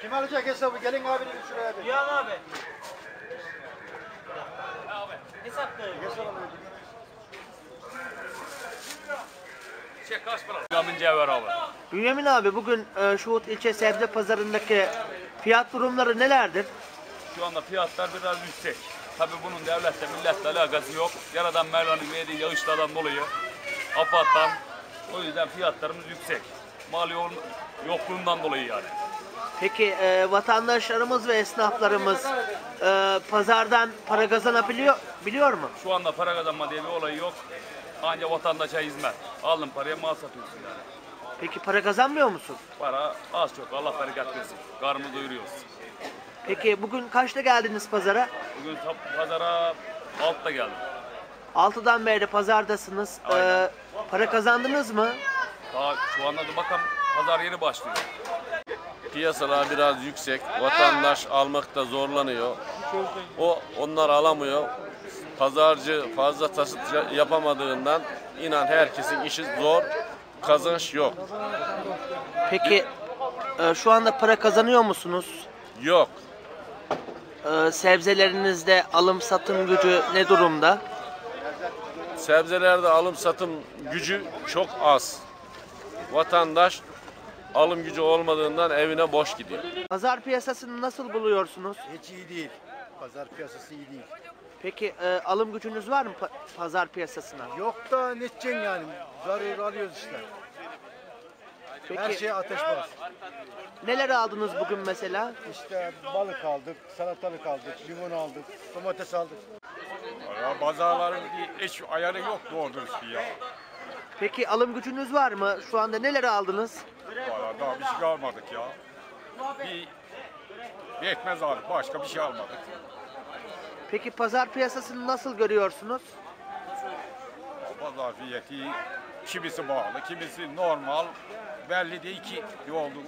Kim alacak hesabı? Gelin abinin şuraya bir. Cihan abi. Hesaplayın. Çek kaç para? Cevher abi. Bünyamin abi bugün e, Şuhut ilçe sebze pazarındaki fiyat durumları nelerdir? Şu anda fiyatlar biraz yüksek. Tabi bunun devletle milletle alakası yok. Yaradan Mevla'nın verdiği yağışlardan dolayı AFAD'dan o yüzden fiyatlarımız yüksek. Mal yoğun, yokluğundan dolayı yani. Peki e, vatandaşlarımız ve esnaflarımız e, pazardan para kazanabiliyor biliyor mu? Şu anda para kazanma diye bir olay yok. Ancak vatandaşa hizmet. Aldın paraya mal satıyorsun yani. Peki para kazanmıyor musun? Para az çok Allah bereket versin. Karnımızı doyuruyoruz. Peki bugün kaçta geldiniz pazara? Bugün tap- pazara altta geldim. 6'dan beri pazardasınız. E, Aynen. para kazandınız mı? Daha şu anda da bakalım pazar yeni başlıyor. Piyasalar biraz yüksek. Vatandaş almakta zorlanıyor. O onlar alamıyor. Pazarcı fazla ya- yapamadığından inan herkesin işi zor. Kazanç yok. Peki e, şu anda para kazanıyor musunuz? Yok. E, sebzelerinizde alım satım gücü ne durumda? Sebzelerde alım satım gücü çok az. Vatandaş alım gücü olmadığından evine boş gidiyor. Pazar piyasasını nasıl buluyorsunuz? Hiç iyi değil. Pazar piyasası iyi değil. Peki e, alım gücünüz var mı pa- pazar piyasasına? Yok da ne edeceksin yani? Zarar alıyoruz işte. Peki Her şey ateş bas. neler aldınız bugün mesela? İşte balık aldık, salatalık aldık, limon aldık, domates aldık. Ya pazarların eş ayarı yok doğru dürüst ya. Peki alım gücünüz var mı? Şu anda neleri aldınız? Valla daha bir şey almadık ya. Bir, bir ekmez aldık. Başka bir şey almadık. Peki pazar piyasasını nasıl görüyorsunuz? Pazar fiyatı kimisi bağlı, kimisi normal. Belli değil ki ne olduğu.